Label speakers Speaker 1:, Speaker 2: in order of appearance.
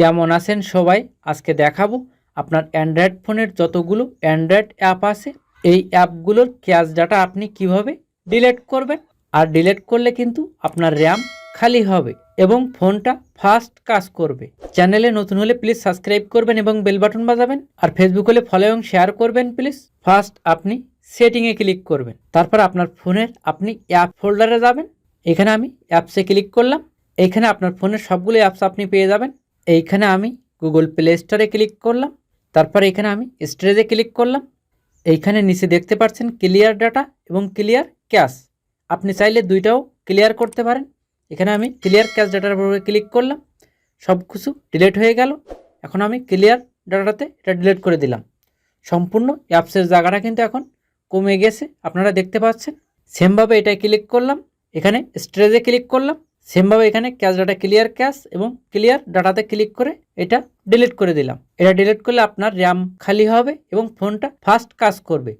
Speaker 1: কেমন আছেন সবাই? আজকে দেখাবো আপনার অ্যান্ড্রয়েড ফোনের যতগুলো অ্যান্ড্রয়েড অ্যাপ আছে। এই অ্যাপগুলোর ক্যাশ ডাটা আপনি কীভাবে ডিলেট করবেন? আর ডিলেট করলে কিন্তু আপনার র্যাম খালি হবে এবং ফোনটা ফাস্ট কাজ করবে। চ্যানেলে নতুন হলে প্লিজ সাবস্ক্রাইব করবেন এবং বেল বাটন বাজাবেন। আর ফেসবুক হলে ফলো এবং শেয়ার করবেন প্লিজ ফার্স্ট আপনি সেটিংয়ে ক্লিক করবেন। তারপর আপনার ফোনের আপনি অ্যাপ ফোল্ডারে যাবেন। এখানে আমি অ্যাপসে ক্লিক করলাম। এখানে আপনার ফোনের সবগুলো অ্যাপস আপনি পেয়ে যাবেন। এইখানে আমি গুগল প্লে স্টোরে ক্লিক করলাম, তারপর এখানে আমি স্টোরেজে ক্লিক করলাম। এইখানে নিচে দেখতে পাচ্ছেন ক্লিয়ার ডাটা এবং ক্লিয়ার ক্যাশ আপনি চাইলে দুইটাও ক্লিয়ার করতে পারেন। এখানে আমি ক্লিয়ার ক্যাশ ডাটার উপরে ক্লিক করলাম, সব কিছু ডিলেট হয়ে গেল। এখন আমি ক্লিয়ার ডাটাতে এটা ডিলিট করে দিলাম। সম্পূর্ণ অ্যাপসের জায়গাটা কিন্তু এখন কমে গেছে, আপনারা দেখতে পাচ্ছেন। সেমভাবে এটায় ক্লিক করলাম, এখানে স্টোরেজে ক্লিক করলাম। সেমভাবে এখানে ক্যাশ ডাটা ক্লিয়ার ক্যাশ এবং ক্লিয়ার ডাটাতে ক্লিক করে এটা ডিলিট করে দিলাম। এটা ডিলিট করলে আপনার র্যাম খালি হবে এবং ফোনটা ফাস্ট কাজ করবে।